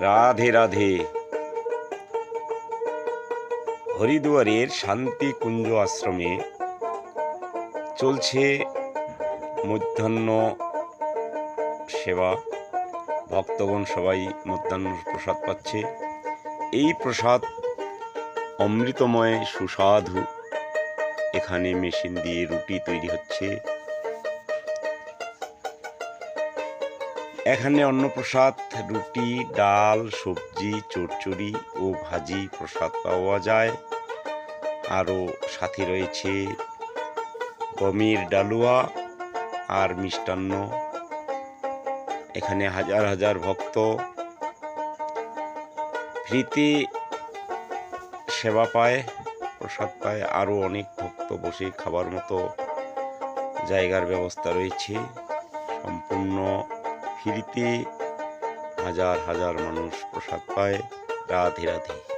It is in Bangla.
রাধে রাধে। হরিদুয়ারের শান্তি কুঞ্জ আশ্রমে চলছে মধ্যাহ্ন সেবা। ভক্তগণ সবাই মধ্যাহ্ন প্রসাদ পাচ্ছে। এই প্রসাদ অমৃতময়, সুস্বাদু। এখানে মেশিন দিয়ে রুটি তৈরি হচ্ছে। এখানে অন্নপ্রসাদ, রুটি, ডাল, সবজি, চচ্চড়ি ও ভাজি প্রসাদ পাওয়া যায়। আরও সাথে রয়েছে গমের ডালুয়া আর মিষ্টান্ন। এখানে হাজার হাজার ভক্ত। ফ্রিতে সেবা পায়, প্রসাদ পায়, আরও অনেক ভক্ত বসে খাবার মতো জায়গার ব্যবস্থা রয়েছে। সম্পূর্ণ ফ্রিতে হাজার হাজার মানুষ প্রসাদ পায়। রাধে রাধে।